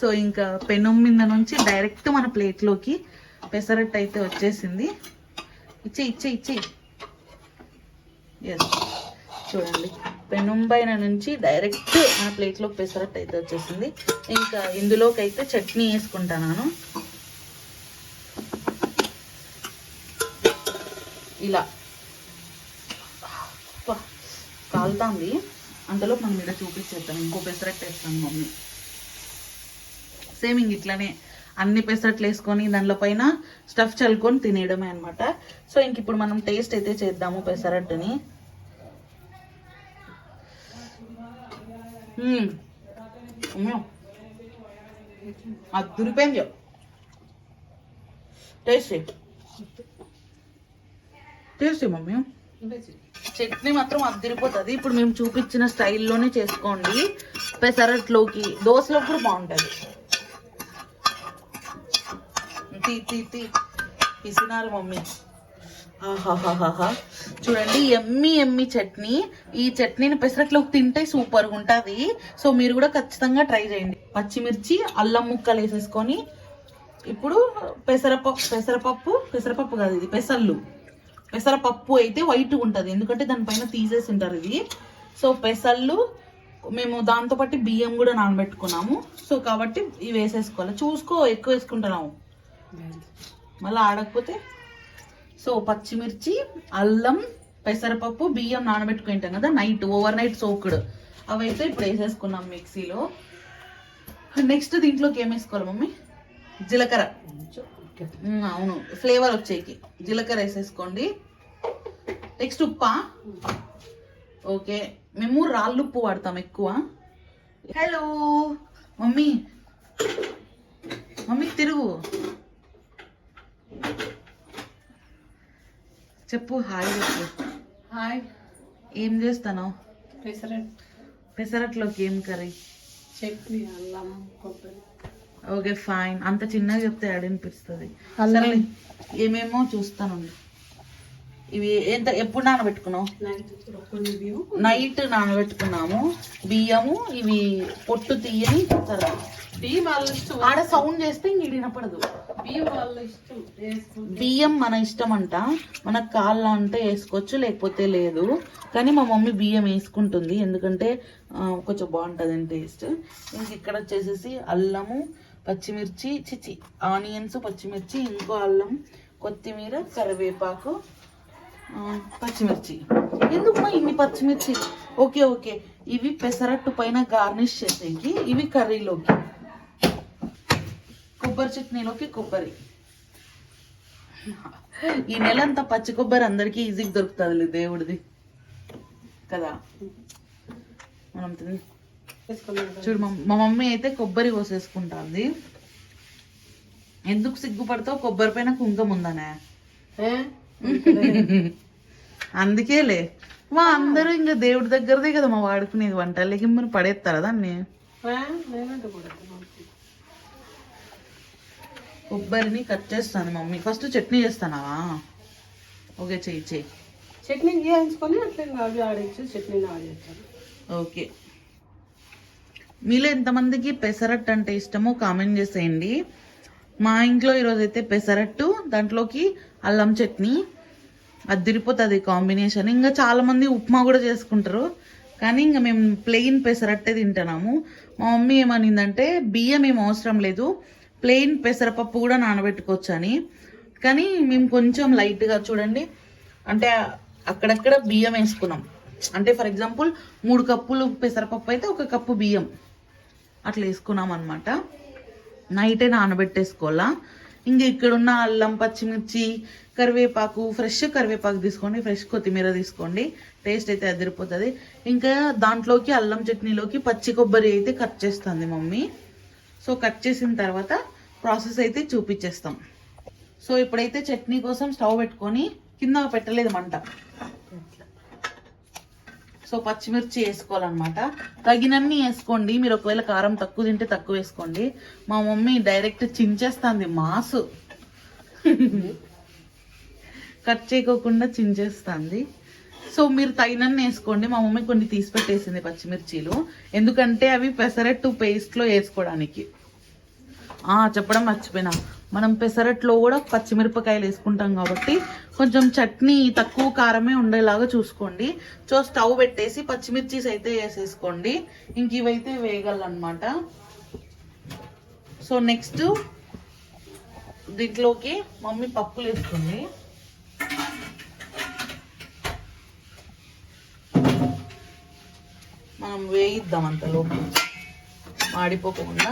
So ఇంకా పెనం మీద నుంచి డైరెక్ట్ మన ప్లేట్లోకి పెసరట్టు అయితే వచ్చేసింది. ఇచ్చే ఇచ్చే ఇచ్చే. ఎస్ చూడండి. పెనం పైన నుంచి డైరెక్ట్ మన ప్లేట్లో పెసరట్టు అయితే వచ్చేసింది. ఇంకా ఇందులోకి అయితే చట్నీ వేసుకుంటాను ఇలా. కాలుతాంది. అంతలో మనం ఇలా చూపించేద్దాం. ఇంకో పెసరట్టు వేస్తాను మమ్మీ. సేమ్ ఇంక ఇట్లానే అన్ని పెసరట్లు వేసుకొని దానిలో పైన స్టఫ్ చల్లుకొని తినేయడమే అనమాట సో ఇంక ఇప్పుడు మనం టేస్ట్ అయితే చేద్దాము పెసరట్టుని. అది అమ్మో. Taste taste mummy. చట్నీ మాత్రం అద్దరిపోతుంది ఇప్పుడు మేము చూపించిన స్టైల్లోనే చేసుకోండి. పెసరట్లోకి దోశలోకి కూడా బాగుంటుంది. తీ తీ తీ. పిసినారు మమ్మీ. ఆహాహాహా చూడండి ఎమ్మి ఎమ్మి చట్నీ. ఈ చట్నీని పెసరట్లోకి తింటే సూపర్గా ఉంటుంది. సో మీరు కూడా ఖచ్చితంగా ట్రై చేయండి. పచ్చిమిర్చి అల్లం ముక్కలు వేసేసుకొని ఇప్పుడు పెసరపప్పు పెసరపప్పు పెసరపప్పు కాదు ఇది పెసళ్ళు పెసరపప్పు అయితే వైట్ ఉంటుంది ఎందుకంటే దానిపైన తీసేసి ఉంటారు ఇది. సో పెసళ్ళు మేము దాంతో పాటు బియ్యం కూడా నానబెట్టుకున్నాము. సో కాబట్టి ఇవి వేసేసుకోవాలి. చూసుకో ఎక్కువ వేసుకుంటున్నాము మళ్ళీ ఆడకపోతే? సో పచ్చిమిర్చి అల్లం పెసరపప్పు బియ్యం నానబెట్టుకుంటాం కదా నైట్ ఓవర్ నైట్ సోకుడు. అవైతే ఇప్పుడు వేసేసుకున్నాం మిక్సీలో. నెక్స్ట్ దీంట్లోకి ఏం వేసుకోవాలి మమ్మీ? జీలకర్ర. అవును. ఫ్లేవర్ వచ్చేకి. జీలకర్ర వేసేసుకోండి. నెక్స్ట్ ఉప్పా. ఓకే. మేము రాళ్ళు ఉప్పు వాడతాం ఎక్కువ. హలో. మమ్మీ. మమ్మీ తిరుగు. చెప్పు హాయ్ చెప్పు. హాయ్. ఏం చేస్తాను పెసరట్. పెసరట్లోకి ఏం కర్రీ? చట్నీ అల్లం కొబ్బరి. Okay fine. అంత చిన్నగా చెప్తే. సరే ఏమేమో చూస్తాను ఇవి ఎంత ఎప్పుడు నానబెట్టుకున్నావు? నైట్ నానబెట్టుకున్నాము. బియ్యము ఇవి పొట్టు తీయని ఆడ సౌండ్ చేస్తే ఇంక వినపడదు. బియ్యం మన ఇష్టం అంట. మనకు కాళ్ళ అంటే వేసుకోవచ్చు లేకపోతే లేదు. కానీ మా మమ్మీ బియ్యం వేసుకుంటుంది. ఎందుకంటే కొంచెం బాగుంటుంది టేస్ట్. ఇంక ఇక్కడ వచ్చేసేసి అల్లము పచ్చిమిర్చి చిచి ఆనియన్స్ పచ్చిమిర్చి ఇంకో అల్లం కొత్తిమీర కరివేపాకు పచ్చిమిర్చి. ఎందుకు ఇన్ని పచ్చిమిర్చి? Okay okay. ఇవి పెసరట్టు పైన గార్నిష్ చేసేకి ఇవి కర్రీలోకి. కొబ్బరి చట్నీలోకి కొబ్బరి. ఈ నెల అంతా పచ్చి కొబ్బరి అందరికీ ఈజీగా దొరుకుతుంది దేవుడిది. కదా? మనం చూడు మా మా మమ్మీ అయితే కొబ్బరి కోసేసుకుంటుంది. ఎందుకు సిగ్గుపడతావు? కొబ్బరి పైన కుంకం ఉందనే. అందుకేలే. మా అందరూ ఇంకా దేవుడి దగ్గరదే కదా మా వాడుకునేది వంటలకి మరి పడేస్తారా దాన్ని? కొబ్బరిని కట్ చేస్తాను మమ్మీ. ఫస్ట్ చట్నీ చేస్తానావా? ఓకే చెయ్యి చెయ్యి చట్నీ వేయించుకొని అట్లా అవి చట్నీ ఆడేస్తాను ఓకే. మీలో ఎంతమందికి పెసరట్టు అంటే ఇష్టమో కామెంట్ చేసేయండి. మా ఇంట్లో ఈరోజు అయితే పెసరట్టు దాంట్లోకి అల్లం చట్నీ. అదిరిపోతుంది కాంబినేషన్. ఇంకా చాలామంది ఉప్మా కూడా చేసుకుంటారు. కానీ ఇంకా మేము ప్లెయిన్ పెసరట్టే తింటున్నాము. మా మమ్మీ ఏమనిందంటే బియ్యం ఏం అవసరం లేదు. ప్లెయిన్ పెసరపప్పు కూడా నానబెట్టుకోవచ్చు అని కానీ మేము కొంచెం లైట్గా చూడండి. అంటే అక్కడక్కడ బియ్యం వేసుకున్నాం. అంటే ఫర్ ఎగ్జాంపుల్ మూడు కప్పులు పెసరపప్పు అయితే ఒక కప్పు బియ్యం. అట్లా వేసుకున్నాం అనమాట నైటే నానబెట్టేసుకోవాలా? ఇంకా ఇక్కడ ఉన్న అల్లం పచ్చిమిర్చి కరివేపాకు ఫ్రెష్ కరివేపాకు తీసుకోండి ఫ్రెష్ కొత్తిమీర తీసుకోండి. టేస్ట్ అయితే అదిరిపోతుంది. ఇంకా దాంట్లోకి అల్లం చట్నీలోకి పచ్చి కొబ్బరి అయితే కట్ చేస్తుంది మమ్మీ. సో కట్ చేసిన తర్వాత ప్రాసెస్ అయితే చూపించేస్తాం సో ఇప్పుడైతే చట్నీ కోసం స్టవ్ పెట్టుకొని కింద పెట్టలేదు మంట. సో పచ్చిమిర్చి వేసుకోవాలన్నమాట. తగినన్ని వేసుకోండి. మీరు ఒకవేళ కారం తక్కువ తింటే తక్కువ వేసుకోండి. మా మమ్మీ డైరెక్ట్ చించేస్తుంది మాసు. కట్ చేయకోకుండా చించేస్తుంది. సో మీరు తగినన్ని వేసుకోండి. మా మమ్మీ కొన్ని తీసి పెట్టేసింది పచ్చిమిర్చీలు. ఎందుకంటే అవి పెసరట్టు పేస్ట్లో వేసుకోవడానికి. చెప్పడం మర్చిపోయినా. మనం పెసరట్లో కూడా పచ్చిమిరపకాయలు వేసుకుంటాం కాబట్టి కొంచెం చట్నీ తక్కువ కారమే ఉండేలాగా చూసుకోండి. సో స్టవ్ పెట్టేసి పచ్చిమిర్చీస్ అయితే వేసేసుకోండి. ఇంక ఇవైతే వేయగలనమాట సో నెక్స్ట్ దీంట్లోకి మమ్మీ పప్పులు వేసుకోండి మనం వేయిద్దాం అంతలోపు మాడిపోకుండా.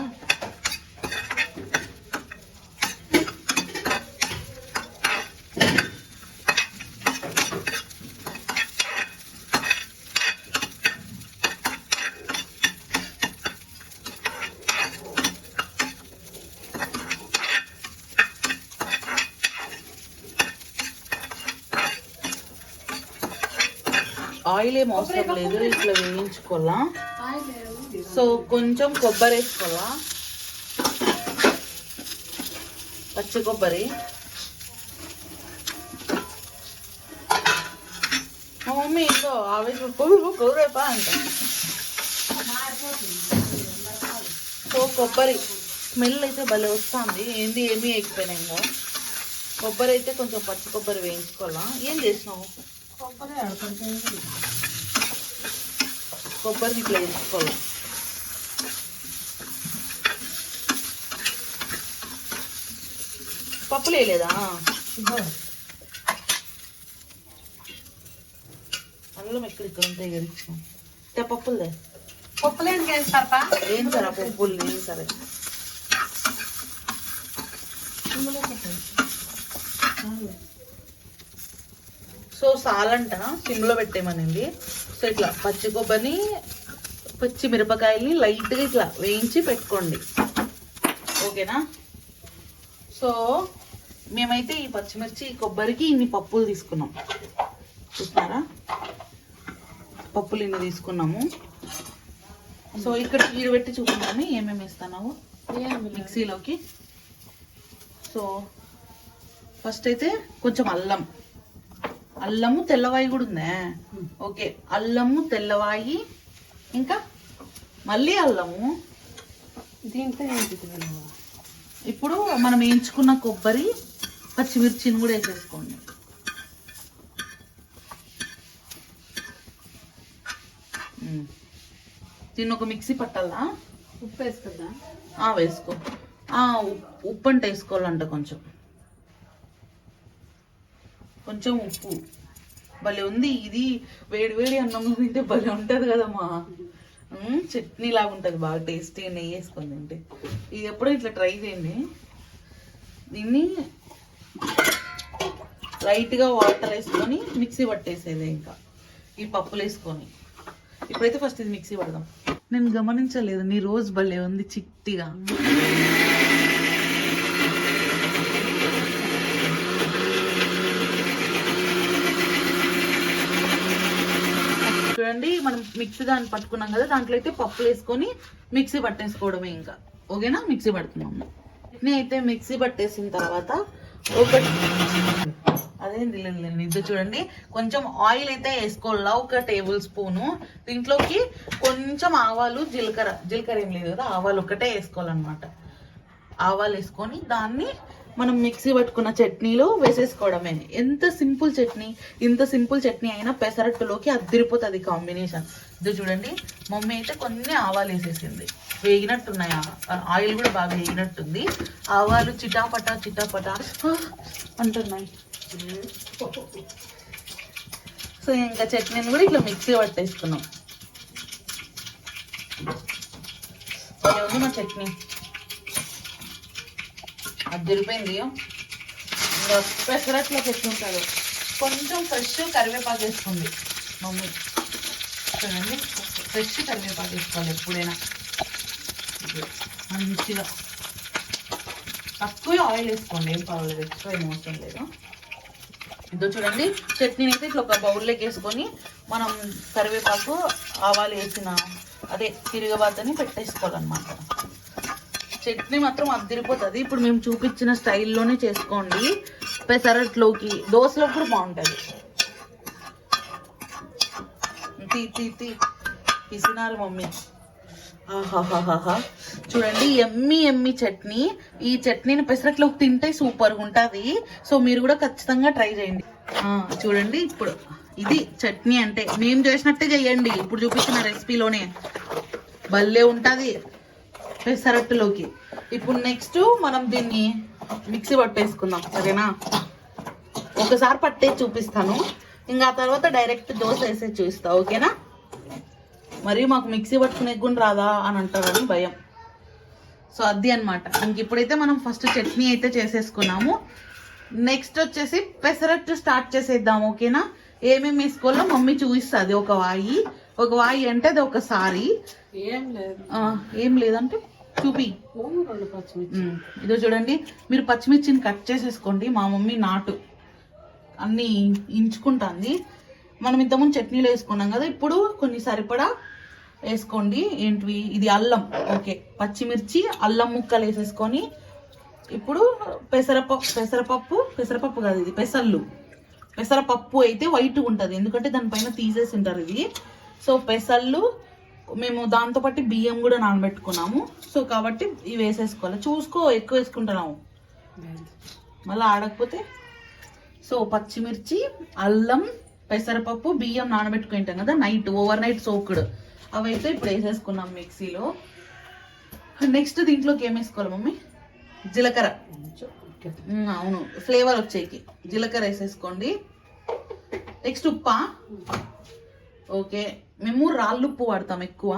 ఆయిల్ ఏం అవసరం లేదు ఇట్లా వేయించుకోవాలా? సో కొంచెం కొబ్బరి వేసుకోవాలా? పచ్చి కొబ్బరి. మా మమ్మీ ఏంటో ఆవేశం కొవ్వురేపా అంట. సో కొబ్బరి స్మెల్ అయితే భలే వస్తుంది. ఏంది ఏమీ ఎక్కిపోయినాయి ఇంకా కొబ్బరి అయితే కొంచెం పచ్చి కొబ్బరి వేయించుకోవాలా? ఏం చేసినావు? కొబ్బరి కొబ్బరిని ఇట్లా వేయించుకోవాలి పప్పులు వేయలేదా అల్లం ఎక్కడ ఇక్కడ ఉంటాయి అంటే పప్పులదే పప్పులు ఏం చేస్తారపా ఏం సరే పప్పులు ఏం సరే సో సాలంట సిమ్లో పెట్టేమనండి ఫస్ట్ ఇట్లా పచ్చి కొబ్బరిని పచ్చి మిరపకాయల్ని లైట్గా ఇట్లా వేయించి పెట్టుకోండి. ఓకేనా? సో మేమైతే ఈ పచ్చిమిర్చి కొబ్బరికి ఇన్ని పప్పులు తీసుకున్నాం. చూస్తున్నారా పప్పులు ఇన్ని తీసుకున్నాము. సో ఇక్కడ నీరు పెట్టి చూపించాను ఏమేమి వేస్తున్నావు? మిక్సీలోకి. సో ఫస్ట్ అయితే కొంచెం అల్లం. అల్లము తెల్లవాయి కూడా ఉందా? ఓకే అల్లము తెల్లవాయి ఇంకా మళ్ళీ అల్లము. దీంట్లో? ఇప్పుడు మనం వేయించుకున్న కొబ్బరి పచ్చిమిర్చిని కూడా వేసేసుకోండి. దీన్ని ఒక మిక్సీ పట్టాలా? ఉప్పు వేస్తుందా ఆ, వేసుకో. ఉప్పు అంటే వేసుకోవాలంట కొంచెం. కొంచెం ఉప్పు. భలే ఉంది ఇది వేడి వేడి అన్నంలో తింటే భలే ఉంటుంది కదమ్మా. చట్నీ లాగా ఉంటుంది బాగా టేస్టీ నెయ్యి వేసుకొని తింటే. ఇది ఎప్పుడో ఇట్లా ట్రై చేయండి. దీన్ని లైట్గా వాటర్ వేసుకొని మిక్సీ పట్టేసేది ఇంకా. ఈ పప్పులు వేసుకొని. ఇప్పుడైతే ఫస్ట్ ఇది మిక్సీ పడదాం. నేను గమనించలేదు నీ రోజు భలే ఉంది చిట్టిగా. చూడండి మనం మిక్సీ దాన్ని పట్టుకున్నాం కదా దాంట్లో అయితే పప్పులు వేసుకొని మిక్సీ పట్టేసుకోవడమే ఇంకా. ఓకేనా? మిక్సీ పడుతున్నాము చట్నీ అయితే మిక్సీ పట్టేసిన తర్వాత ఒకటి అదేంటి నిద్ర చూడండి. కొంచెం ఆయిల్ అయితే వేసుకోవాలా? ఒక టేబుల్ స్పూను. దీంట్లోకి కొంచెం ఆవాలు జీలకర్ర. జీలకర్ర ఏం లేదు కదా ఆవాలు ఒకటే వేసుకోవాలన్నమాట. ఆవాలు వేసుకొని దాన్ని మనం మిక్సీ పట్టుకున్న చట్నీలో వేసేసుకోవడమే. ఎంత సింపుల్ చట్నీ ఇంత సింపుల్ చట్నీ అయినా పెసరట్టులోకి అద్దరిపోతుంది కాంబినేషన్. ఇది చూడండి మమ్మీ అయితే కొన్ని ఆవాలు వేసేసింది. వేగినట్టున్నాయి? ఆయిల్ కూడా బాగా వేగినట్టుంది. ఆవాలు చిటాపటా చిటాపటా. అంటున్నాయి. సో ఇంకా చట్నీని కూడా ఇట్లా మిక్సీ పట్టేసుకున్నాం. ఏముంది మా చట్నీ? అది జరిపోయింది పెసరట్లో పెట్టుకుంటారు కొంచెం ఫ్రెష్ కరివేపాకు వేసుకుంది మమ్మీ చూడండి ఫ్రెష్ కరివేపాకు వేసుకోవాలి ఎప్పుడైనా. మంచిగా తక్కువ ఆయిల్ వేసుకోండి ఏం పర్వాలేదు ఎక్కువ ఏం అవసరం లేదు. ఇదో చూడండి చట్నీని అయితే ఇట్లా ఒక బౌల్లోకి వేసుకొని మనం కరివేపాకు ఆవాలు వేసిన అదే తిరగబాతని పెట్టేసుకోవాలన్నమాట. చట్నీ మాత్రం అద్దరిపోతుంది. ఇప్పుడు మేము చూపించిన స్టైల్లోనే చేసుకోండి. పెసరట్లోకి దోశలోకి కూడా బాగుంటుంది. తీ తీ తీ. పిసినారు మమ్మీ. ఆహాహాహా చూడండి ఎమ్మి ఎమ్మి చట్నీ. ఈ చట్నీని పెసరట్లోకి తింటే సూపర్గా ఉంటుంది. సో మీరు కూడా ఖచ్చితంగా ట్రై చేయండి. చూడండి ఇప్పుడు ఇది చట్నీ అంటే మేము చేసినట్టే చేయండి. ఇప్పుడు చూపించిన రెసిపీలోనే. భలే ఉంటుంది. పెసరట్టులోకి ఇప్పుడు నెక్స్ట్ మనం దీన్ని మిక్సీ పట్టేసుకుందాం సరేనా? ఒకసారి పట్టే చూపిస్తాను. ఇంకా ఆ తర్వాత డైరెక్ట్ దోశ వేసే చూపిస్తా ఓకేనా? మరి మాకు మిక్సీ పట్టుకునే గుణ రాదా అని అంటారని భయం. సో అది అన్నమాట. ఇంక ఇప్పుడైతే మనం ఫస్ట్ చట్నీ అయితే చేసేసుకున్నాము. నెక్స్ట్ వచ్చేసి పెసరట్టు స్టార్ట్ చేసేద్దాం ఓకేనా? ఏమేమి వేసుకోవాలో మమ్మీ చూపిస్తుంది ఒక వాయి. ఒక వాయి అంటే అది ఒకసారి ఏం లేదు. ఏం లేదంటే చూపి. పచ్చిమిర్చి ఇదో చూడండి. మీరు పచ్చిమిర్చిని కట్ చేసేసుకోండి. మా మమ్మీ నాటు. అన్ని ఇంచుకుంటుంది. మనం ఇంతకుముందు చట్నీలో వేసుకున్నాం కదా ఇప్పుడు కొన్ని సరిపడా వేసుకోండి. ఏంటివి? ఇది అల్లం. ఓకే. పచ్చిమిర్చి అల్లం ముక్కలు వేసేసుకొని ఇప్పుడు పెసరపప్పు పెసరపప్పు పెసరపప్పు కాదు ఇది పెసళ్ళు పెసరపప్పు అయితే వైట్ ఉంటుంది. ఎందుకంటే దానిపైన తీసేసి ఉంటారు ఇది. సో పెసళ్ళు మేము దాంతో పాటు బియ్యం కూడా నానబెట్టుకున్నాము. సో కాబట్టి ఇవి వేసేసుకోవాలి. చూసుకో ఎక్కువ వేసుకుంటున్నాము మళ్ళీ ఆడకపోతే సో పచ్చిమిర్చి అల్లం పెసరపప్పు బియ్యం నానబెట్టుకుంటాం కదా నైట్ ఓవర్ నైట్ సోకుడు. అవైతే ఇప్పుడు వేసేసుకున్నాం మిక్సీలో. నెక్స్ట్ దీంట్లోకి ఏం వేసుకోవాలి మమ్మీ? జీలకర్ర. అవును. ఫ్లేవర్ వచ్చేకి. జీలకర్ర వేసేసుకోండి. నెక్స్ట్ ఉప్ప. ఓకే. మేము రాళ్ళు ఉప్పు వాడతాం ఎక్కువ.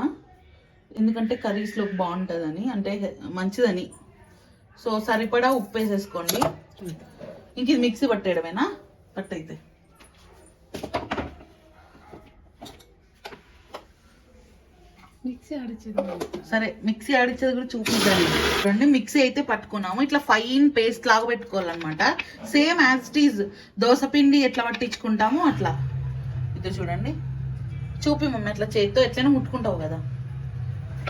ఎందుకంటే కర్రీస్లో బాగుంటుందని అంటే మంచిదని. సో సరిపడా ఉప్పు వేసేసుకోండి. ఇంక ఇది మిక్సీ పట్టేయడమేనా? పట్టయితే. మిక్సీ ఆడిచ్చేది సరే మిక్సీ ఆడిచ్చేది కూడా చూపిద్దాం. చూడండి మిక్సీ అయితే పట్టుకున్నాము. ఇట్లా ఫైన్ పేస్ట్ లాగా పెట్టుకోవాలన్నమాట. Same as it is. Dosa పిండి ఎట్లా పట్టించుకుంటామో అట్లా. ఇది చూడండి. చూపి మమ్మీ అట్లా చేతితో ఎట్లైనా ముట్టుకుంటావు కదా.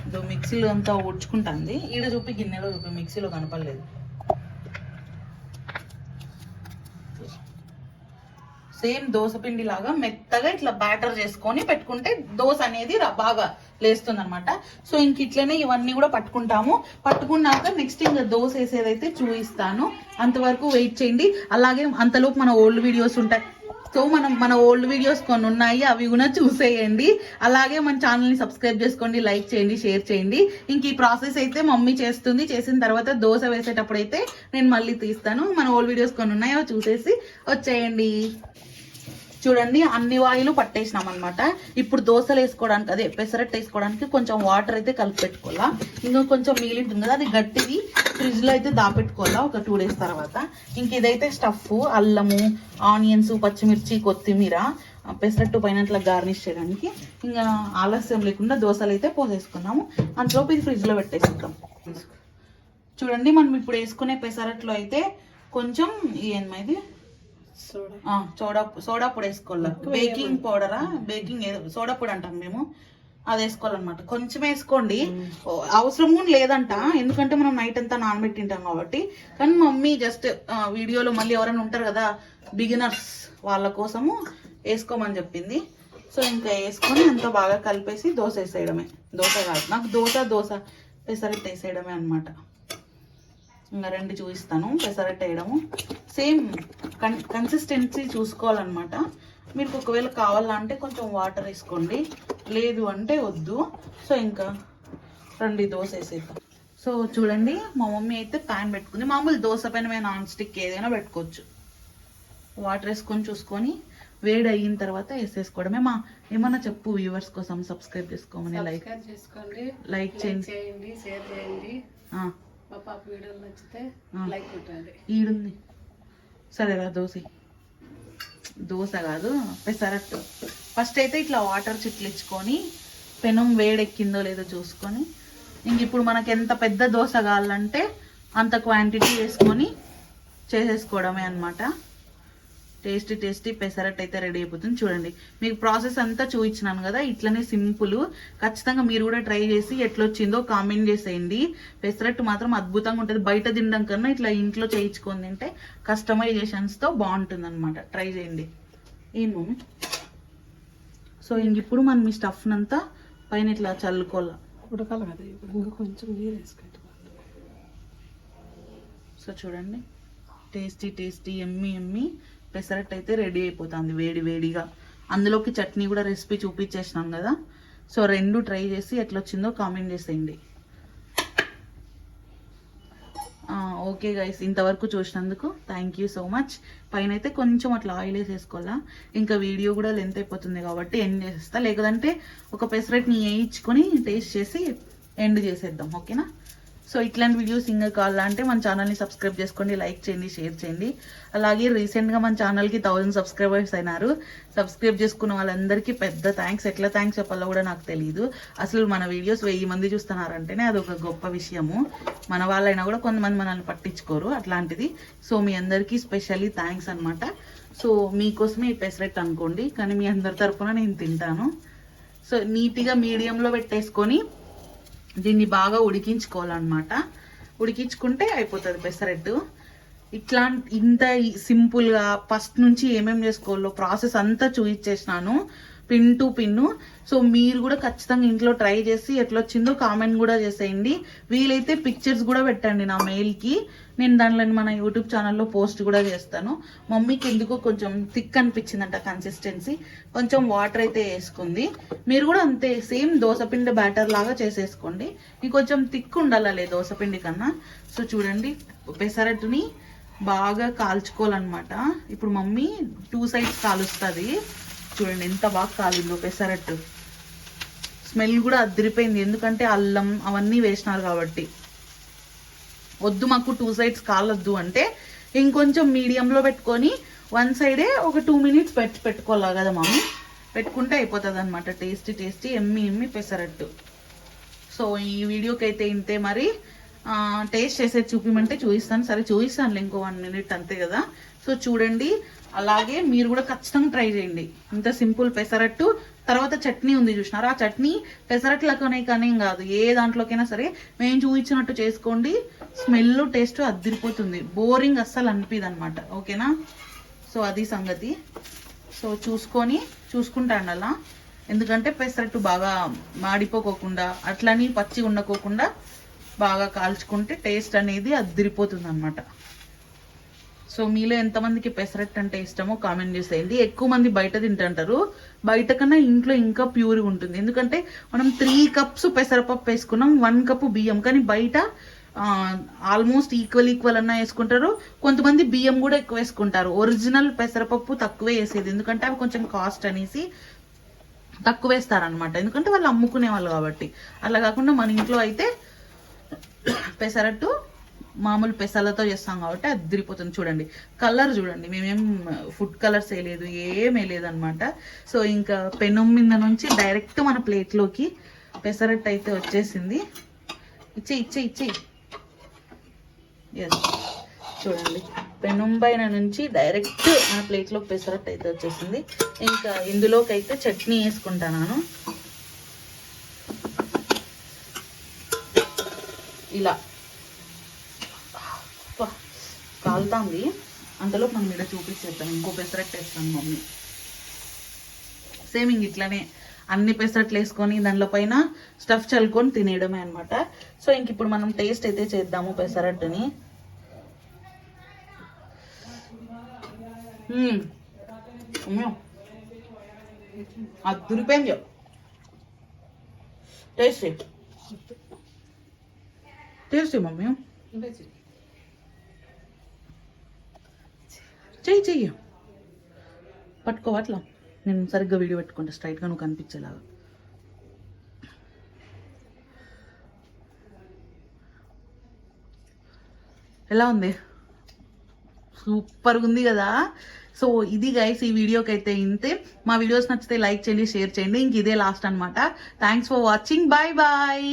ఇదో మిక్సీలో అంతా ఉడ్చుకుంటుంది ఈడ చూపి గిన్నెలో చూపి మిక్సీలో కనపడలేదు. సేమ్ దోశ పిండి లాగా మెత్తగా ఇట్లా బ్యాటర్ చేసుకొని పెట్టుకుంటే దోశ అనేది బాగా లేస్తుంది అనమాట సో ఇంక ఇట్లనే ఇవన్నీ కూడా పట్టుకుంటాము. పట్టుకున్నాక నెక్స్ట్ ఇంకా దోశ వేసేదైతే చూపిస్తాను. అంతవరకు వెయిట్ చేయండి. అలాగే అంతలోపు మన ఓల్డ్ వీడియోస్ ఉంటాయి. సో మనం మన ఓల్డ్ వీడియోస్ కొన్ని ఉన్నాయి అవి కూడా చూసేయండి. అలాగే మన ఛానల్ని సబ్స్క్రైబ్ చేసుకోండి లైక్ చేయండి షేర్ చేయండి. ఇంక ఈ ప్రాసెస్ అయితే మమ్మీ చేస్తుంది. చేసిన తర్వాత దోశ వేసేటప్పుడు అయితే నేను మళ్ళీ తీస్తాను. మన ఓల్డ్ వీడియోస్ కొన్ని ఉన్నాయి అవి చూసేసి వచ్చేయండి. చూడండి అన్ని వాయిలు పట్టేసినాం అనమాట ఇప్పుడు దోశలు వేసుకోవడానికి అదే పెసరట్టు వేసుకోవడానికి కొంచెం వాటర్ అయితే కలిపి పెట్టుకోవాలా. ఇంకా కొంచెం మిగిలింటుంది కదా అది గట్టిది. ఫ్రిడ్జ్లో అయితే దాపెట్టుకోవాలా ఒక టూ డేస్ తర్వాత. ఇంక ఇదైతే స్టఫ్ అల్లము ఆనియన్స్ పచ్చిమిర్చి కొత్తిమీర పెసరట్టు పైన గార్నిష్ చేయడానికి. ఇంకా ఆలస్యం లేకుండా దోశలు అయితే పోసేసుకున్నాము. అంతలోపు ఇది ఫ్రిడ్జ్లో పెట్టేసుకుంటాం. చూడండి మనం ఇప్పుడు వేసుకునే పెసరట్లో అయితే కొంచెం ఏమైంది ఇది? సోడా. సోడా సోడా పొడి వేసుకోవాలి. బేకింగ్ పౌడరా? బేకింగ్ సోడా పొడి అంటాం మేము. అది వేసుకోవాలన్నమాట. కొంచెం వేసుకోండి. అవసరం కూడా లేదంట. ఎందుకంటే మనం నైట్ అంతా నానబెట్టింటాం కాబట్టి. కానీ మమ్మీ జస్ట్ వీడియోలో మళ్ళీ ఎవరైనా ఉంటారు కదా బిగినర్స్ వాళ్ళ కోసము వేసుకోమని చెప్పింది. సో ఇంకా వేసుకొని అంత బాగా కలిపేసి దోశ వేసేయడమే. దోశ కాదు. నాకు దోశ దోశ పెసరట్టు వేసేయడమే అన్నమాట. ఇంకా రెండు చూపిస్తాను పెసరట్టు వేయడము సేమ్ కన్ కన్సిస్టెన్సీ చూసుకోవాలన్నమాట. మీకు ఒకవేళ కావాలంటే కొంచెం వాటర్ వేసుకోండి. లేదు అంటే వద్దు. సో ఇంకా రెండు దోశ వేసేద్దాం. సో చూడండి మా మమ్మీ అయితే ప్యాన్ పెట్టుకుంది. మామూలు దోశ పైన మేము నాన్ స్టిక్ ఏదైనా పెట్టుకోవచ్చు. వాటర్ వేసుకొని చూసుకొని వేడి అయిన తర్వాత వేసేసుకోవడమే. మా ఏమన్నా చెప్పు వ్యూవర్స్ కోసం సబ్స్క్రైబ్ చేసుకోమని లైక్ చేసుకోండి. లైక్ చేయండి. చేయండి షేర్ చేయండి. మా పాప వీడియోలు నచ్చితే ఆ. లైక్ కొట్టండి. ఈడుంది. సరేరా దోశ. దోశ కాదు పెసరట్టు. ఫస్ట్ అయితే ఇట్లా వాటర్ చిట్లించుకొని పెనం వేడెక్కిందో లేదో చూసుకొని ఇంక ఇప్పుడు మనకి ఎంత పెద్ద దోశ కావాలంటే అంత క్వాంటిటీ వేసుకొని చేసేసుకోవడమే అన్నమాట. టేస్టీ టేస్టీ పెసరట్టు అయితే రెడీ అయిపోతుంది. చూడండి మీకు ప్రాసెస్ అంతా చూపించినాను కదా ఇట్లనే సింపుల్. ఖచ్చితంగా మీరు కూడా ట్రై చేసి ఎట్లొచ్చిందో కామెంట్ చేసేయండి. పెసరట్టు మాత్రం అద్భుతంగా ఉంటుంది. బయట తినడం కన్నా ఇట్లా ఇంట్లో చేయించుకొని తింటే కస్టమైజేషన్స్తో బాగుంటుంది అనమాట ట్రై చేయండి. ఏం మమ్మీ సో ఇంక ఇప్పుడు మనం ఈ స్టఫ్నంతా పైన ఇట్లా చల్లుకోవాలి? ఉడకాలి కదా ఇంకా కొంచెం నీరు వేసుకుంటాం సో చూడండి. Tasty tasty yummy yummy. Pesarattu అయితే రెడీ అయిపోతుంది వేడి వేడిగా. అందులోకి చట్నీ కూడా రెసిపీ చూపించేసినాం కదా. సో రెండు ట్రై చేసి ఎట్లా వచ్చిందో కామెంట్ చేసేయండి. ఓకే గైస్ ఇంతవరకు చూసినందుకు థ్యాంక్ యూ సో మచ్ పైన అయితే కొంచెం అట్లా ఆయిల్ వేసేసుకోవాలా. ఇంకా వీడియో కూడా లెంత్ అయిపోతుంది కాబట్టి ఎండ్ చేసేస్తా. లేదంటే ఒక పెసరట్ని వేయించుకొని టేస్ట్ చేసి ఎండ్ చేసేద్దాం. ఓకేనా? సో ఇట్లాంటి వీడియోస్ ఇంకా కావాలంటే మన ఛానల్ని సబ్స్క్రైబ్ చేసుకోండి లైక్ చేయండి షేర్ చేయండి. అలాగే రీసెంట్గా మన ఛానల్కి థౌజండ్ సబ్స్క్రైబర్స్ అయినారు. సబ్స్క్రైబ్ చేసుకున్న వాళ్ళందరికీ పెద్ద థ్యాంక్స్ ఎట్లా థ్యాంక్స్ చెప్పాలో కూడా నాకు తెలియదు అసలు మన వీడియోస్ వెయ్యి మంది చూస్తున్నారంటేనే అది ఒక గొప్ప విషయము. మన వాళ్ళైనా కూడా కొంతమంది మనల్ని పట్టించుకోరు అట్లాంటిది. సో మీ అందరికీ స్పెషల్లీ థ్యాంక్స్ అన్నమాట. సో మీకోసమే ఈ పెసరెట్ అనుకోండి కానీ మీ అందరి తరఫున నేను తింటాను. సో నీట్గా మీడియంలో పెట్టేసుకొని దీన్ని బాగా ఉడికించుకోవాలన్నమాట. ఉడికించుకుంటే అయిపోతుంది పెసరట్టు. ఇట్లా ఇంత సింపుల్గా ఫస్ట్ నుంచి ఏమేమి చేసుకోవాలో ప్రాసెస్ అంతా చూపించేసినాను పిన్ టు పిన్ను. సో మీరు కూడా ఖచ్చితంగా ఇంట్లో ట్రై చేసి ఎట్లా వచ్చిందో కామెంట్ కూడా చేసేయండి. వీలైతే పిక్చర్స్ కూడా పెట్టండి నా మెయిల్కి నేను దానిలో మన యూట్యూబ్ ఛానల్లో పోస్ట్ కూడా చేస్తాను. మమ్మీకి ఎందుకో కొంచెం థిక్ అనిపించిందంట కన్సిస్టెన్సీ కొంచెం వాటర్ అయితే వేసుకుంది. మీరు కూడా అంతే సేమ్ దోసపిండి బ్యాటర్ లాగా చేసేసుకోండి. మీకు కొంచెం థిక్ ఉండాలలే దోసపిండి కన్నా? సో చూడండి పెసరట్టుని బాగా కాల్చుకోవాలన్నమాట. ఇప్పుడు మమ్మీ టూ సైడ్స్ కాలుస్తుంది. చూడండి ఎంత బాగా కాలిందో పెసరట్టు. స్మెల్ కూడా అదిరిపోయింది. ఎందుకంటే అల్లం అవన్నీ వేసినారు కాబట్టి. వద్దు మాకు టూ సైడ్స్ కాలొద్దు అంటే ఇంకొంచెం మీడియంలో పెట్టుకొని వన్ సైడే ఒక టూ మినిట్స్ పెట్టి పెట్టుకోవాలి కదా మమ్మీ పెట్టుకుంటే అయిపోతుంది అనమాట tasty tasty yummy yummy pesarattu. So ఈ వీడియోకి అయితే ఇంతే మరి. టేస్ట్ చేసేది చూపిమంటే చూపిస్తాను. సరే చూపిస్తాను ఇంకో వన్ మినిట్ అంతే కదా. సో చూడండి. అలాగే మీరు కూడా ఖచ్చితంగా ట్రై చేయండి. ఇంత సింపుల్ పెసరట్టు తర్వాత చట్నీ ఉంది చూసినారు? ఆ చట్నీ పెసరట్లకనే కానీ కాదు. ఏ దాంట్లోకైనా సరే మేము చూపించినట్టు చేసుకోండి. స్మెల్ టేస్ట్ అదిరిపోతుంది. బోరింగ్ అస్సలు అనిపిది అనమాట ఓకేనా? సో అది సంగతి. సో చూసుకొని చూసుకుంటాను అలా ఎందుకంటే పెసరట్టు బాగా మాడిపోకోకుండా అట్లని పచ్చి ఉండకోకుండా బాగా కాల్చుకుంటే టేస్ట్ అనేది అదిరిపోతుంది అనమాట సో మీలో ఎంతమందికి పెసరట్టు అంటే ఇష్టమో కామెంట్ చేసేయండి. ఎక్కువ మంది బయట తింటుంటారు. బయట కన్నా ఇంట్లో ఇంకా ప్యూర్ ఉంటుంది. ఎందుకంటే మనం త్రీ కప్స్ పెసరపప్పు వేసుకున్నాం వన్ కప్ బియ్యం. కానీ బయట ఆల్మోస్ట్ ఈక్వల్ ఈక్వల్ అన్న వేసుకుంటారు. కొంతమంది బియ్యం కూడా ఎక్కువ వేసుకుంటారు. ఒరిజినల్ పెసరపప్పు తక్కువే వేసేది. ఎందుకంటే అవి కొంచెం కాస్ట్ అనేసి తక్కువ వేస్తారనమాట ఎందుకంటే వాళ్ళు అమ్ముకునే వాళ్ళు కాబట్టి. అలా కాకుండా మన ఇంట్లో అయితే పెసరట్టు మామూలు పెసలతో చేస్తాం కాబట్టి అదిరిపోతుంది చూడండి కలర్ చూడండి. మేమేం ఫుడ్ కలర్స్ వేయలేదు ఏం వేయలేదనమాట సో ఇంకా పెనం మీద నుంచి డైరెక్ట్ మన ప్లేట్లోకి పెసరట్టు అయితే వచ్చేసింది. ఇచ్చే ఇచ్చే ఇచ్చే. ఎస్ చూడండి పెనం పైన నుంచి డైరెక్ట్ మన ప్లేట్లో పెసరట్టు అయితే వచ్చేసింది. ఇంకా ఇందులోకి అయితే చట్నీ వేసుకుంటాను ఇలా. కాలుతుంది. అంతలో మనం ఇక్కడ చూపించేద్దాం ఇంకో పెసరట్టు వేస్తాను మమ్మీ. సేమ్ ఇంక ఇట్లానే అన్ని పెసరట్లు వేసుకొని దానిలో పైన స్టఫ్ చల్లుకొని తినేయడమే అనమాట సో ఇంక ఇప్పుడు మనం టేస్ట్ అయితే చేద్దాము పెసరట్టుని. అద్దురిపోయింది టేస్ట్ టేస్ట్ మమ్మీ. చెయ్యి చెయ్యి. పట్టుకో అట్లా నేను సరిగ్గా వీడియో పెట్టుకుంటా స్ట్రైట్గా నువ్వు కనిపించేలాగా. ఎలా ఉంది? సూపర్గా ఉంది కదా. సో ఇది గైస్ ఈ వీడియోకి అయితే ఇంతే. మా వీడియోస్ నచ్చితే లైక్ చేయండి షేర్ చేయండి. ఇంక ఇదే లాస్ట్ అనమాట thanks for watching bye bye